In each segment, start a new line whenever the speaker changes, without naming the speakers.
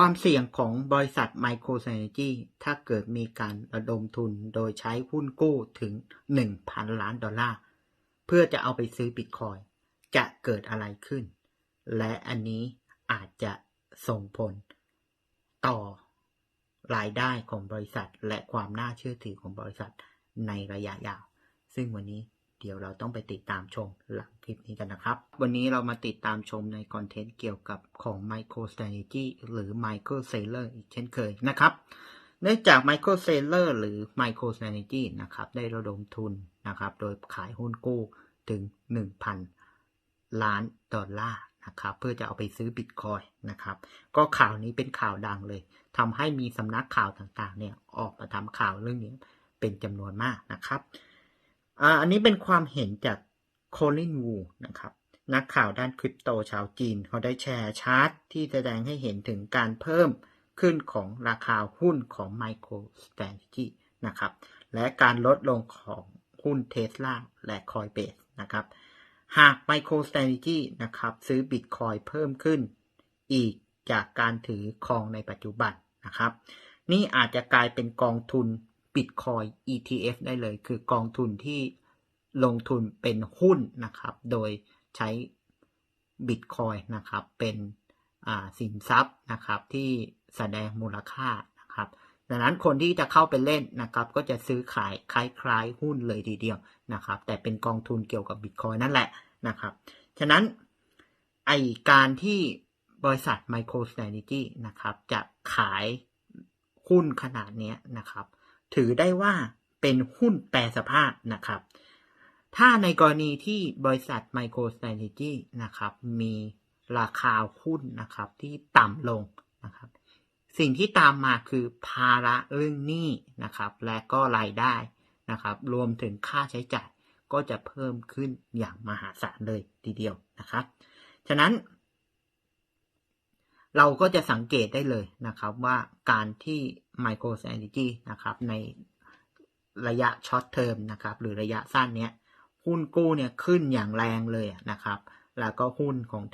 ความเสี่ยงของบริษัท Micro Strategy ถ้าเกิดมีการระดมทุนโดยใช้หุ้นกู้ถึง 1,000 ล้านดอลลาร์ เพื่อจะเอาไปซื้อบิตคอยจะเกิดอะไรขึ้น และอันนี้อาจจะส่งผลต่อรายได้ของบริษัท และความน่าเชื่อถือของบริษัทในระยะยาว ซึ่งวันนี้ เดี๋ยวเราต้องไปติดตามชมหลังคลิปนี้กันนะครับ วันนี้เรามาติดตามชมในคอนเทนต์เกี่ยวกับของ Micro Strategy หรือ Michael Saylor อีกเช่นเคยนะครับ เนื่องจาก Michael Saylor หรือ Micro Strategy นะครับ ได้ระดมทุนนะครับ โดยขายหุ้นกู้ถึง 1,000 ล้านดอลลาร์นะครับ เพื่อจะเอาไปซื้อบิตคอยนะครับ ก็ข่าวนี้เป็นข่าวดังเลยทำให้มีสำนักข่าวต่างๆ เนี่ยออกมาทำข่าวเรื่องนี้เป็นจำนวนมากนะครับ อันนี้เป็นความเห็นจากโคลินวูนะครับ นักข่าวด้านคริปโตชาวจีน เขาได้แชร์ชาร์ตที่แสดงให้เห็นถึงการเพิ่มขึ้นของราคาหุ้นของ MicroStrategy นะครับ และการลดลงของหุ้น Tesla และ Coinbase นะครับ หาก MicroStrategy นะครับ ซื้อ Bitcoin เพิ่มขึ้นอีกจากการถือครองในปัจจุบันนะครับ นี่อาจจะกลายเป็นกองทุน Bitcoin ETF ได้เลย คือกองทุนที่ลงทุนเป็นหุ้นนะครับ โดยใช้ Bitcoin นะครับ เป็นสินทรัพย์นะครับที่แสดงมูลค่านะครับดังนั้นคนที่จะเข้าไปเล่นนะครับ ก็จะซื้อขายคล้ายๆหุ้นเลยทีเดียวนะครับ แต่เป็นกองทุนเกี่ยวกับ Bitcoin นั่นแหละนะครับ ฉะนั้นไอการที่บริษัท MicroStrategy นะครับ จะขายหุ้นขนาดนี้นะครับ ถือได้ว่าเป็นหุ้นแปรสภาพนะครับ ถ้าในกรณีที่บริษัท MicroStrategy นะครับ มีราคาหุ้นนะครับที่ต่ำลงนะครับ สิ่งที่ตามมาคือภาระเรื่องหนี้นะครับ และก็รายได้นะครับ รวมถึงค่าใช้จ่ายก็จะเพิ่มขึ้นอย่างมหาศาลเลยทีเดียวนะครับ ฉะนั้น เราก็จะสังเกตได้เลยนะครับว่าการที่ MicroStrategy นะครับในระยะช็อตเทอมนะครับหรือระยะสั้นเนี้ยหุ้นกู้เนี่ยขึ้นอย่างแรงเลยนะครับ แล้วก็หุ้นของ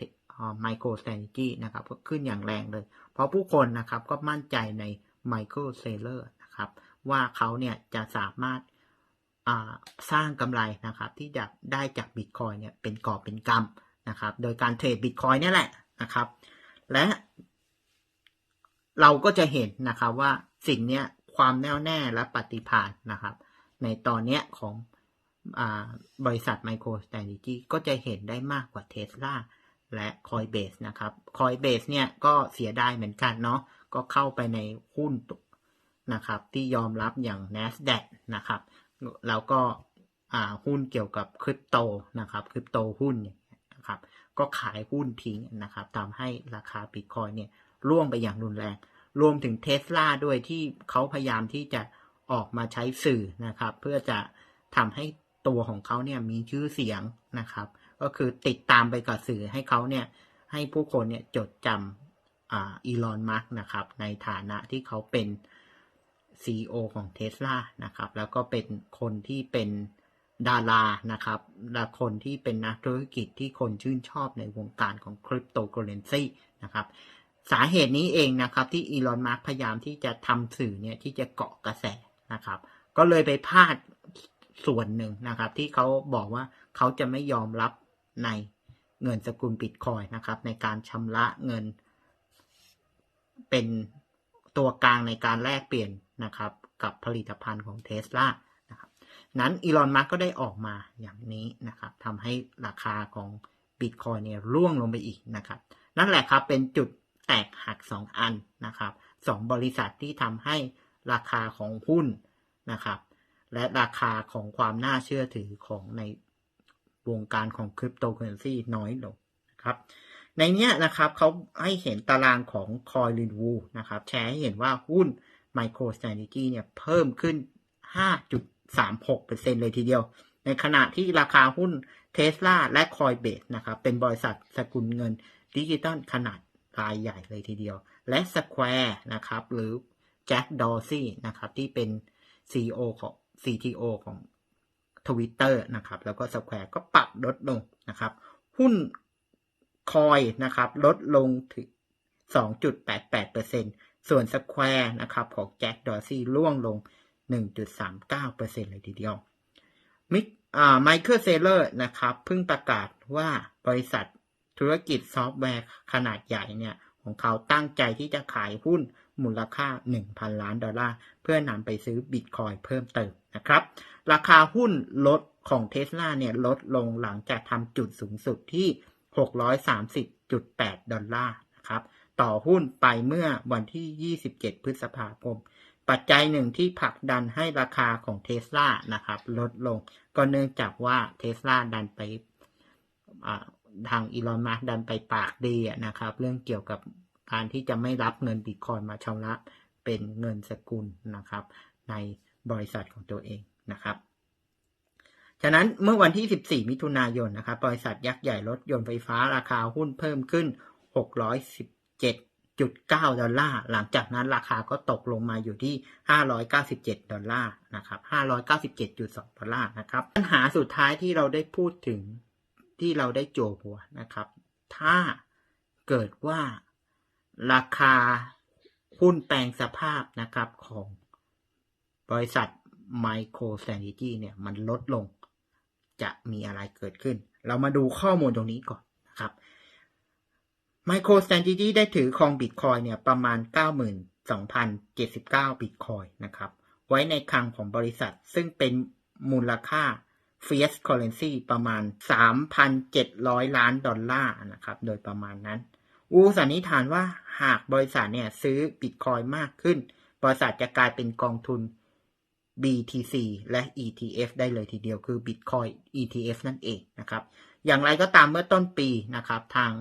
MicroStrategy นะครับก็ขึ้นอย่างแรงเลย เพราะผู้คนนะครับก็มั่นใจใน Michael Saylor นะครับว่าเขาเนี่ยจะสามารถสร้างกำไรนะครับที่จะได้จาก Bitcoin เนี่ยเป็นกอบเป็นกำนะครับโดยการเทรด Bitcoin เนี่ยแหละนะครับ และเราก็จะเห็นนะครับว่าสิ่งเนี้ยความแน่วแน่และปฏิภาณนะครับ ในตอนเนี้ยของอบริษัท MicroStrategy ก็จะเห็นได้มากกว่า Tesla และ Coinbase นะครับ Coinbase เนี่ยก็เสียดายเหมือนกันเนาะก็เข้าไปในหุ้นนะครับ ที่ยอมรับอย่าง NASDAQ นะครับ แล้วก็หุ้นเกี่ยวกับคริปโตนะครับคริปโตหุ้นเนี่ย นะครับ ก็ขายหุ้นทิ้งนะครับทำให้ราคาบิตคอยเนี่ยร่วงไปอย่างรุนแรง รวมถึงเทสลาด้วยที่เขาพยายามที่จะออกมาใช้สื่อนะครับ เพื่อจะทำให้ตัวของเขาเนี่ยมีชื่อเสียงนะครับ ก็คือติดตามไปกับสื่อให้เขาเนี่ยให้ผู้คนเนี่ยจดจำอีลอนมัสนะครับในฐานะที่เขาเป็น CEO ของเท s l a นะครับ แล้วก็เป็นคนที่เป็น ดารานะครับและคนที่เป็นนักธุรกิจที่คนชื่นชอบในวงการของคริปโตเคอเรนซีนะครับสาเหตุนี้เองนะครับที่อีลอนมาร์กพยายามที่จะทำสื่อเนี่ยที่จะเกาะกระแสนะครับ ก็เลยไปพลาดส่วนหนึ่งนะครับ ที่เขาบอกว่าเขาจะไม่ยอมรับในเงินสกุลบิตคอยนะครับ ในการชำระเงิน เป็นตัวกลางในการแลกเปลี่ยนนะครับ กับผลิตภัณฑ์ของเท s l a นั้นอีลอนมัสก็ได้ออกมาอย่างนี้นะครับทำให้ราคาของบิตคอยเนี่ยร่วงลงไปอีกนะครับ นั่นแหละครับเป็นจุดแตกหัก 2 อันนะครับสองบริษัทที่ทำให้ราคาของหุ้นนะครับ และราคาของความน่าเชื่อถือของในวงการของคริปโตเคอเรนซีน้อยลงนะครับในนี้นะครับเขาให้เห็นตารางของคอยลินวูนะครับแชร์ให้เห็นว่าหุ้น MicroStrategy เนี่ยเพิ่มขึ้น 36%เลยทีเดียว ในขณะที่ราคาหุ้น Tesla และ Coinbase นะครับ เป็นบริษัทสกุลเงินดิจิตอลขนาดรายใหญ่เลยทีเดียว และ Square นะครับ หรือ Jack Dorsey นะครับ ที่เป็น CEO ของ CTO ของ Twitter นะครับ แล้วก็ Square ก็ปรับลดลงนะครับ หุ้นคอยนะครับ ลดลงถึง 2.88%ส่วน Square นะครับ ของแจ็คดอร์ซี่ร่วงลง 1.39%เลยทีเดียวมิกอ่าไมเคิลเซเลอร์นะครับเพิ่งประกาศว่าบริษัทธุรกิจซอฟต์แวร์ขนาดใหญ่เนี่ย ของเขาตั้งใจที่จะขายหุ้นมูลค่า 1,000 ล้านดอลลาร์ เพื่อนำไปซื้อบิตคอยเพิ่มเติมนะครับ ราคาหุ้นลดของเท s l a เนี่ยลดลงหลังจากทำจุดสูงสุดที่ 630.8 ดอลลาร์นะครับ ต่อหุ้นไปเมื่อวันที่ 27 พฤษภาคม ปัจจัยหนึ่งที่ผลักดันให้ราคาของเท s l a นะครับ ลดลงก็เนื่องจากว่าเท s l a ดันไปทางอีลอนมัสดันไปปากดีนะครับ เรื่องเกี่ยวกับการที่จะไม่รับเงินบิตคอยมาชำระเป็นเงินสกุลนะครับ ในบริษัทของตัวเองนะครับฉะนั้นเมื่อวันที่ 14 มิถุนายนนะครับ บริษัทยักษ์ใหญ่รถยนต์ไฟฟ้าราคาหุ้นเพิ่มขึ้น 617 617.9ดอลลาร์ หลังจากนั้นราคาก็ตกลงมาอยู่ที่ 597 ดอลลาร์นะครับ 597.2 ดอลลาร์นะครับ ปัญหาสุดท้ายที่เราได้พูดถึงที่เราได้โจหัวนะครับ ถ้าเกิดว่าราคาหุ้นแปลงสภาพนะครับของบริษัท Micro Strategy เนี่ยมันลดลง จะมีอะไรเกิดขึ้น เรามาดูข้อมูลตรงนี้ก่อนนะครับ Micro Strategy ได้ถือครองบิตคอยเนี่ยประมาณ 92,079 บิตคอยนะครับ ไว้ในคลังของบริษัท ซึ่งเป็นมูลค่า Fiat Currency ประมาณ 3,700 ล้านดอลลาร์นะครับ โดยประมาณนั้น อูสันนิษฐานว่าหากบริษัทเนี่ยซื้อบิตคอยมากขึ้น บริษัทจะกลายเป็นกองทุน BTC และ ETF ได้เลยทีเดียวคือ Bitcoin ETF นั่นเองนะครับ อย่างไรก็ตามเมื่อต้นปีนะครับ ทาง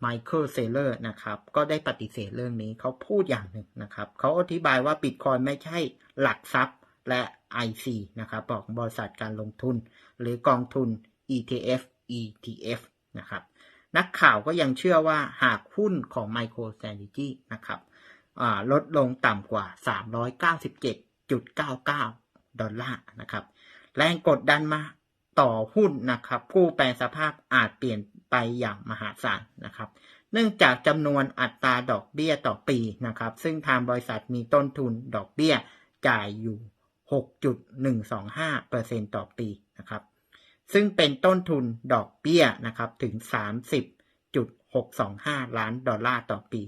ไมเคิลเซเลอร์นะครับ ก็ได้ปฏิเสธเรื่องนี้เขาพูดอย่างหนึ่งนะครับเขาอธิบายว่า Bitcoin ไม่ใช่หลักทรัพย์และ IC นะครับบอกบริษัทการลงทุน หรือกองทุน ETF ETF นะครับนักข่าวก็ยังเชื่อว่าหากหุ้นของ MicroStrategy นะครับลดลงต่ำกว่า 397.99 ดอลลาร์นะครับ แรงกดดันมาต่อหุ้นนะครับ ผู้แปลสภาพอาจเปลี่ยน ไปอย่างมหาศาลนะครับ เนื่องจากจำนวนอัตราดอกเบี้ยต่อปีนะครับ ซึ่งทางบริษัทมีต้นทุนดอกเบี้ยจ่ายอยู่ 6.125%ต่อปีนะครับ ซึ่งเป็นต้นทุนดอกเบี้ยนะครับถึง 30.625 ล้านดอลลาร์ต่อปี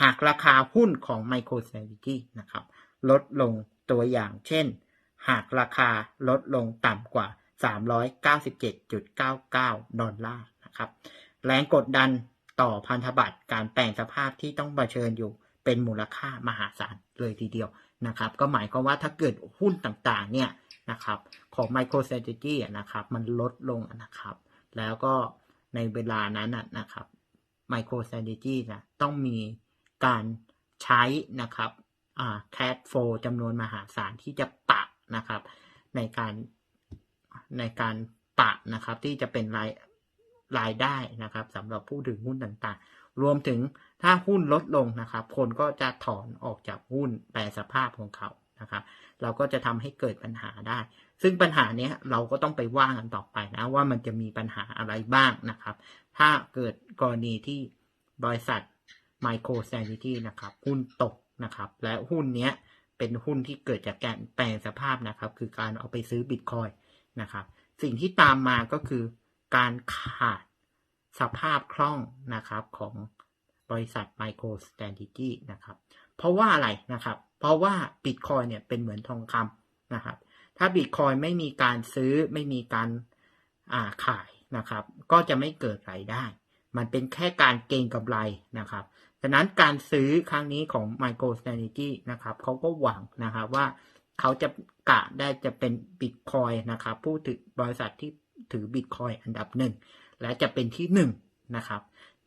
หากราคาหุ้นของ MicroStrategy นะครับ ลดลงตัวอย่างเช่น หากราคาลดลงต่ำกว่า 397.99 ดอลลาร์ นะครับ แรงกดดันต่อพันธบัตรการแปลงสภาพที่ต้องเผชิญอยู่เป็นมูลค่ามหาศาลเลยทีเดียวนะครับ ก็หมายความว่าถ้าเกิดหุ้นต่างๆเนี่ยนะครับของ MicroStrategy นะครับมันลดลงนะครับ แล้วก็ในเวลานั้นนะครับ MicroStrategy นะต้องมีการใช้นะครับแคดโฟจำนวนมหาศาลที่จะปะนะครับในการในการปะนะครับที่จะเป็นราย รายได้นะครับสำหรับผู้ถือหุ้นต่างๆ รวมถึงถ้าหุ้นลดลงนะครับ คนก็จะถอนออกจากหุ้นแปลสภาพของเขานะครับ เราก็จะทำให้เกิดปัญหาได้ ซึ่งปัญหานี้เราก็ต้องไปว่ากันต่อไปนะว่ามันจะมีปัญหาอะไรบ้างนะครับ ถ้าเกิดกรณีที่บริษัท Micro s t r a t e g y นะครับหุ้นตกนะครับ และหุ้นนี้เป็นหุ้นที่เกิดจากการแปลงสภาพนะครับ คือการเอาไปซื้อบิตคอยนะครับ สิ่งที่ตามมาก็คือ การขาดสภาพคล่องนะครับของบริษัท Micro Strategy นะครับ เพราะว่าอะไรนะครับ เพราะว่าบิตคอยเนี่ยเป็นเหมือนทองคำนะครับ ถ้าบิตคอยไม่มีการซื้อไม่มีการาขายนะครับ ก็จะไม่เกิดรายได้ มันเป็นแค่การเก็งกำไรนะครับฉะนั้นการซื้อครั้งนี้ของ MicroStrategy นะครับเขาก็หวังนะครับว่าเขาจะกะได้จะเป็นบิตคอยนะครับผู้ถือบริษัทที่ ถือบิตคอยอันดับหนึ่งและจะเป็นที่หนึ่งนะครับ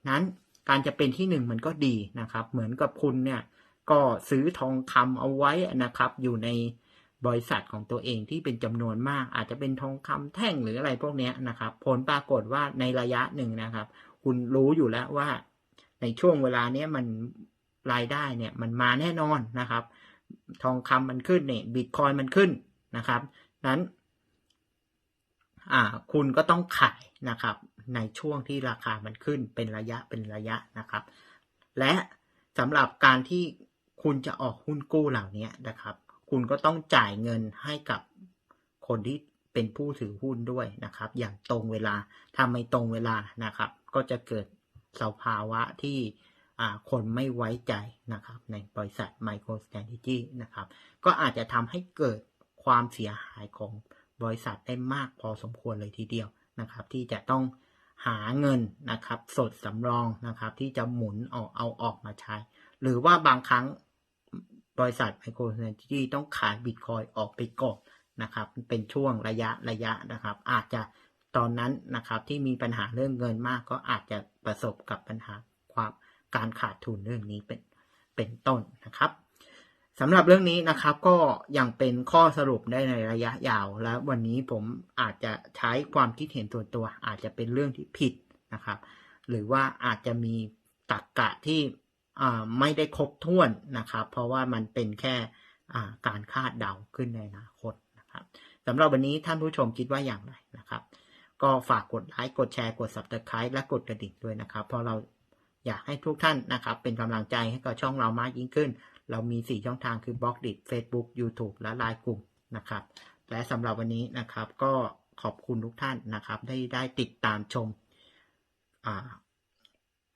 นั้นการจะเป็นที่หนึ่งมันก็ดีนะครับ เหมือนกับคุณเนี่ยก็ซื้อทองคำเอาไว้นะครับ อยู่ในบริษัทของตัวเองที่เป็นจำนวนมาก อาจจะเป็นทองคำแท่งหรืออะไรพวกนี้นะครับ ผลปรากฏว่าในระยะหนึ่งนะครับ คุณรู้อยู่แล้วว่า ในช่วงเวลาเนี้ยมันรายได้เนี่ยมันมาแน่นอนนะครับ ทองคำมันขึ้นเนี่ยบิตคอยมันขึ้นนะครับ นั้น คุณก็ต้องขายนะครับในช่วงที่ราคามันขึ้นเป็นระยะเป็นระยะนะครับ และสำหรับการที่คุณจะออกหุ้นกู้เหล่านี้นะครับ คุณก็ต้องจ่ายเงินให้กับคนที่เป็นผู้ถือหุ้นด้วยนะครับ อย่างตรงเวลาถ้าไม่ตรงเวลานะครับ ก็จะเกิดสภาวะที่คนไม่ไว้ใจนะครับ ในบริษัท Micro Strategy นะครับ ก็อาจจะทำให้เกิดความเสียหายของ บริษัทได้มากพอสมควรเลยทีเดียวนะครับ ที่จะต้องหาเงินนะครับ สดสำรองนะครับ ที่จะหมุนออกเอาออกมาใช้ หรือว่าบางครั้งบริษัท Micro Strategy ต้องขายบิตคอยออกไปก่อนนะครับ เป็นช่วงระยะระยะนะครับ อาจจะตอนนั้นนะครับที่มีปัญหาเรื่องเงินมากก็อาจจะประสบกับปัญหาความการขาดทุนเรื่องนี้เป็นเป็นต้นนะครับ สำหรับเรื่องนี้นะครับก็ยังเป็นข้อสรุปได้ในระยะยาว และวันนี้ผมอาจจะใช้ความคิดเห็นส่วนตัว อาจจะเป็นเรื่องที่ผิดนะครับ หรือว่าอาจจะมีตรรกกะที่อ่าไม่ได้ครบถ้วนนะครับ เพราะว่ามันเป็นแค่การคาดเดาขึ้นในอนาคตนะครับสำหรับวันนี้ท่านผู้ชมคิดว่าอย่างไรนะครับ ก็ฝากกดไลค์กดแชร์กด subscribe และกดกระดิ่งด้วยนะครับ เพราะเราอยากให้ทุกท่านนะครับ เป็นกำลังใจให้กับช่องเรามากยิ่งขึ้น เรามี 4 ช่องทางคือบล็อกดิ Facebook YouTube และไลน์กลุ่มนะครับ และสำหรับวันนี้นะครับก็ขอบคุณทุกท่านนะครับ ได้ได้ติดตามชม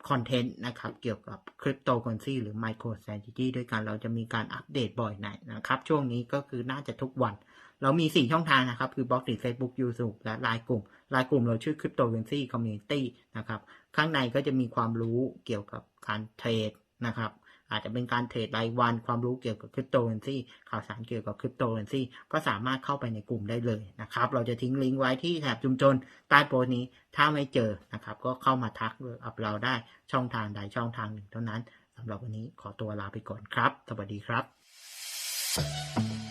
คอนเทนต์นะครับเกี่ยวกับคริปโตเคอเรนซีหรือ Micro Strategy ด้วยกันเราจะมีการอัปเดตบ่อยหน่อยนะครับ ช่วงนี้ก็คือน่าจะทุกวัน เรามี 4 ช่องทางนะครับ คือบล็อกดิ Facebook YouTube และไลน์กลุ่มไลน์กลุ่มเราชื่อ Cryptocurrency Community นะครับ ข้างในก็จะมีความรู้เกี่ยวกับการเทรดนะครับ อาจจะเป็นการเทรดรายวันความรู้เกี่ยวกับคริปโตเคอเรนซีข่าวสารเกี่ยวกับคริปโตเคอเรนซีก็สามารถเข้าไปในกลุ่มได้เลยนะครับ เราจะทิ้งลิงก์ไว้ที่แถบชุมชนใต้โพสต์นี้ถ้าไม่เจอนะครับ ก็เข้ามาทักกับเราได้ช่องทางใดช่องทางหนึ่งเท่านั้นสำหรับวันนี้ขอตัวลาไปก่อนครับ สวัสดีครับ